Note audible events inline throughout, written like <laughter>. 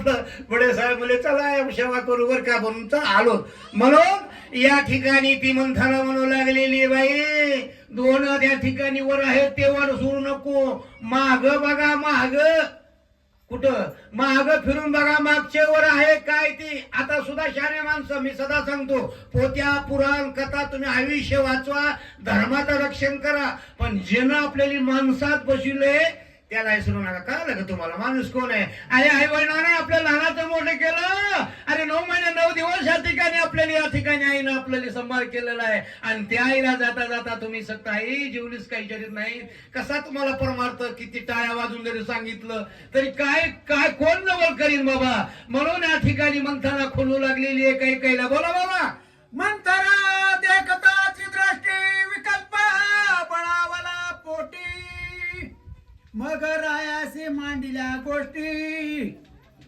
आपलं बडे साहेब म्हणले चला सेवा करू बर का म्हणून तर आलो. म्हणून या ठिकाणी ती मंथाला म्हणू लागलेली बाई. दोन त्या ठिकाणी वर आहेत ते वर सोडू नको. माग बघा माग. कुठं? माग फिरून बघा मागचे वर आहे काय ती. आता सुद्धा शाने माणसं मी सदा सांगतो पोत्या पुराण कथा तुम्ही आयुष्य वाचवा धर्माचं रक्षण करा. पण जेनं आपल्याला माणसात बसविले त्याला विसरू नका कळलं का तुम्हाला? माणूस कोण आहे? अरे आई वडिलांना आपल्या लहानाचं मोठं केलं. अरे नऊ महिने नऊ दिवस या ठिकाणी आपल्याला या ठिकाणी आईनं आपल्याला सांभाळ केलेला आहे. आणि त्या आईला जाता जाता तुम्ही सत्ता आई काही करीत नाही. कसा तुम्हाला परमार्थ किती टाळ्या वाजून जरी सांगितलं तरी काय काय कोण जवळ करीन बाबा? म्हणून या ठिकाणी मंथाला खोलू लागलेली आहे काही काहीला बोला बाबा. मग मांडिल्या गोष्टी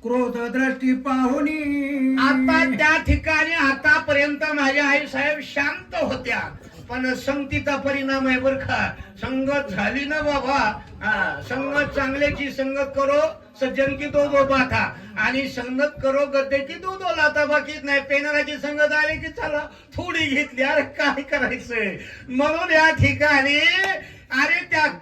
क्रोध दृष्टी पाहुनी. आता त्या ठिकाणी आतापर्यंत माझ्या आई साहेब शांत होत्या. पण संगतीचा परिणाम आहे बर का. संगत झाली ना बाबा. हा, संगत चांगल्याची संगत करो सज्जन की दो दो बाथा. आणि संगत करो गद्दे की दो दो लाता बाकीच नाही पेनाराची संगत आली की चला थोडी घेतली. अरे काय करायचंय? म्हणून या ठिकाणी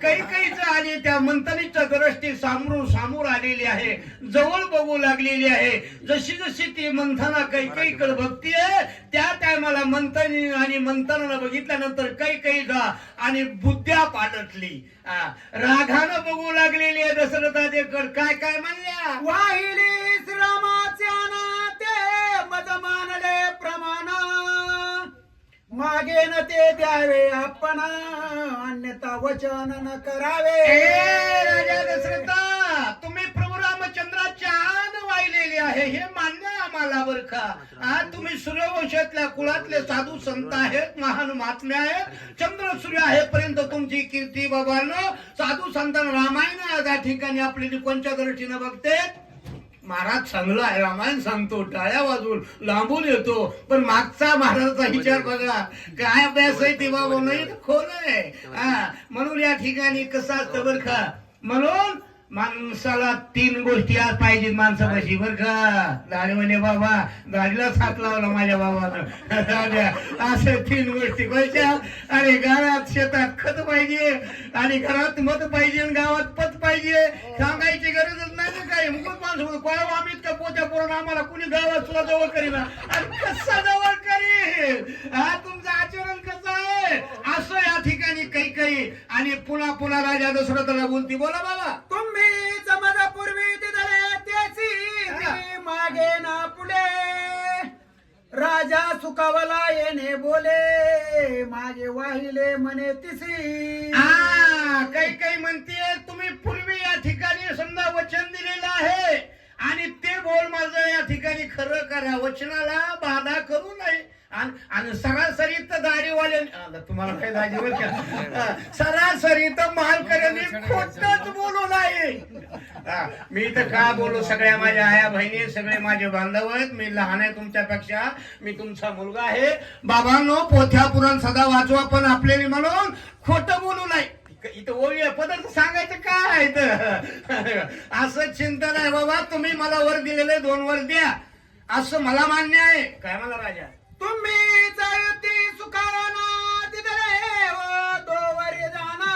काही त्या आले त्या मंथनीच्या दृष्टी सामोर सामोर आलेली आहे. जवळ बघू लागलेली आहे. जशी जशी ती मंथना कैकईकडे बघतीये त्या टायमाला मंथनी आणि मंथनाला बघितल्यानंतर कैकईचा आणि बुद्ध्या पालटली. राघानं बघू लागलेली आहे दशरथादेकड काय काय म्हणल्या? वाहिली श्रमाच्या नाते मज मागे न ते द्यावे आपण. अन्यथा वचन न करावे. ए राजा दशरथा तुम्ही प्रभू रामचंद्राच्या आन वाहिलेली आहे हे मान्य आहे आम्हाला बर का? आज तुम्ही सूर्यवंशातल्या कुळातले साधू संत आहेत महान महात्मे आहेत. चंद्र सूर्य आहे पर्यंत तुमची कीर्ती बाबांनो. साधू संतांना रामायण या ठिकाणी आपली कोणच्या दृष्टीनं बघते महाराज चांगला आहे रामायण सांगतो टाळ्या वाजून लांबून येतो. पण मागचा महाराजाचा विचार बघा काय अभ्यास आहे ते बाबा नाही तर खोल आहे. हा, म्हणून या ठिकाणी कसं असतं बरं का म्हणून माणसाला तीन गोष्टी आज पाहिजेत माणसापाशी बर का? दाढी म्हणे बाबा दाढीलाच हात लावला माझ्या बाबानं. <laughs> असं तीन गोष्टी कोणत्या अरे घरात शेतात खत पाहिजे. आणि घरात मत पाहिजे गावात पत पाहिजे. सांगायची गरजच नाही ना काही मुकुट माणूस कोणा आम्ही इतक्या पोत्या पोरण आम्हाला कुणी गावात सुद्धा जवळ करीना. आणि कसा जवळ करील हा तुमचं आचरण कसं आहे? असं या ठिकाणी काही काही आणि पुन्हा पुन्हा राजा दशरथाला बोलती बोला बाबा. तुम्ही जमदा पूर्वी दिदळे त्याची मागे ना पुढे. राजा सुखावला येणे बोले मागे वाहिले म्हणे तिसी. काही काही म्हणते तुम्ही पूर्वी या ठिकाणी समजा वचन दिलेलं आहे आणि ते बोल माझं या ठिकाणी करणाऱ्या वचनाला बाधा करू नये. आणि सरासरी तर दारीवाले तुम्हाला काय दाढी सरासरी तर मालकऱ्यांनी खोटच बोलू नाही मी तर काय बोलू? सगळ्या माझ्या आया बहिणी सगळे माझे बांधव आहेत. मी लहान आहे तुमच्यापेक्षा. मी तुमचा मुलगा आहे. बाबांनो पोथ्या पुराण सदा वाचवा पण आपल्याला म्हणून खोटं बोलू नाही इथं ओळी पदार्थ सांगायचं काय <laughs> असं चिंतन आहे बाबा. तुम्ही मला वर दिलेले दोन वर द्या. असं मला मान्य आहे. काय मला राजा? तुम्ही व दोवरी जाना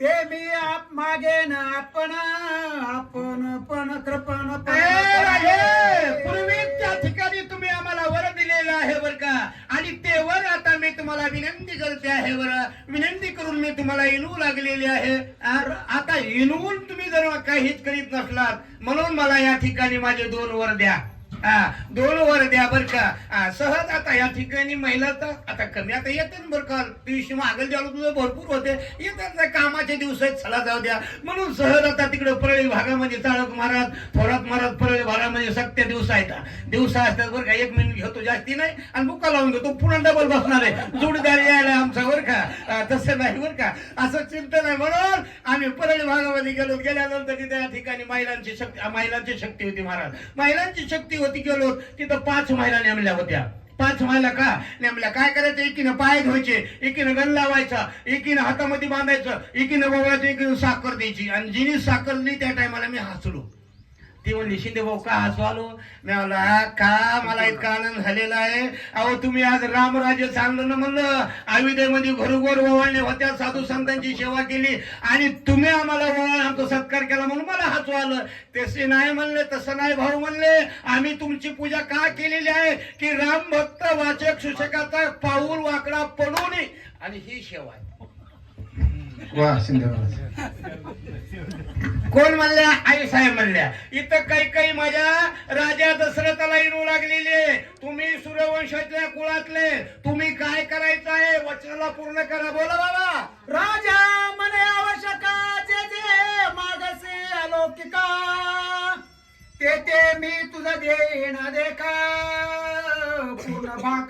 ते मी आप मागे न आपण आपण पण कृपण पूर्वी त्या ठिकाणी तुम्ही आम्हाला वर दिलेलं आहे बर का? आणि ते वर आता मी तुम्हाला विनंती करते आहे बर. विनंती करून मी तुम्हाला इनवू लागलेली आहे. आता इनवून तुम्ही जर काहीच करीत नसलात म्हणून मला या ठिकाणी माझे दोन वर द्या. हा दोन वर द्या बर का. सहज आता या ठिकाणी महिला तर आता कमी आता येते ना बर का. दिवशी मागल जाऊ तुझं भरपूर होते. येतात ना कामाचे दिवस आहेत चला जाऊ द्या. म्हणून सहज आता तिकडे परळी भागामध्ये चाळक महाराज थोरात महाराज परळी भागामध्ये सत्य दिवस आहेत. दिवस असतात बरं का एक मिनिट घेतो जास्ती नाही. आणि बुका लावून घेतो पुन्हा डबल बसणार आहे. जोडीदार यायला आमचा बरं का हा, तसं नाही बरं का. असं चिंतन आहे म्हणून आम्ही परळी भागामध्ये गेलो. गेल्यानंतर तिथे या ठिकाणी महिलांची शक्ती महिलांची शक्ती होती महाराज. महिलांची शक्ती होती गेलो तिथं पाच महिला नेमल्या होत्या. पाच महिला का? नेमल्या काय करायचं? एकीनं पाय धुवायचे एकीनं गण लावायचा एकीनं हातामध्ये बांधायचं एकीनं बघायचं एकीनं साखर द्यायची. आणि जिनी साखर दिली त्या टायमाला मी हसलो. ती म्हणली शिंदे भाऊ का हसू आलो मी म्हणला का? मला इतका आनंद झालेला आहे. अहो तुम्ही आज रामराज्य चांगलं ना म्हणलं. आयुधेमध्ये घरोघर ओवाळणे होत्या साधू संतांची सेवा केली. आणि तुम्ही आम्हाला ओवाळ आमचा सत्कार केला म्हणून मला हसू आलं तसे नाही म्हणले तसं नाही भाऊ म्हणले. आम्ही तुमची पूजा का केलेली आहे? की राम भक्त वाचक सुशकाचा पाऊल वाकडा पडू नये आणि ही सेवा आहे. वा शिंदे कोण म्हणल्या? आई साहेब म्हणल्या. इथं काही काही माझ्या राजा दशरथाला येऊ लागलेली आहे. तुम्ही सूर्यवंशातल्या कुळातले. तुम्ही काय करायचं आहे? वचनाला पूर्ण करा. बोला बाबा. राजा मने आवश्यका जे जे मागसे अलौकिका. ते ते मी तुझा देण देखा पूर्ण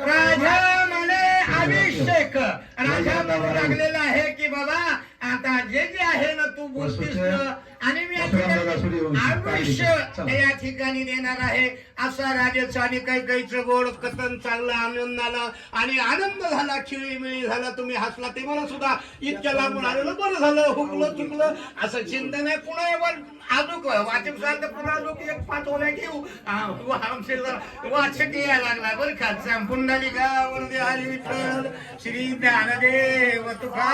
राजा म्हणे अभिषेक. राजा म्हणू लागलेला आहे की बाबा आता जे जे आहे ना तू बोलतीस ना, आणि मी या ठिकाणी आयुष्य या ठिकाणी देणार आहे. असा राजाचं आणि काही काहीचं गोड कथन चांगलं आनंद आला आणि आनंद झाला खिळीमिळी झाला. तुम्ही हसला ते मला सुद्धा इतक्या लांबून आलेलं बरं झालं हुकलं चुकलं. असं चिंतन आहे. पुन्हा अजून वाचक सांगत पुन्हा अजून एक पाच ओल्या घेऊ? आमचे वाचक यायला लागला बरं का. पुंडालिका वरदे हरी विठ्ठल श्री ज्ञानदेव तुका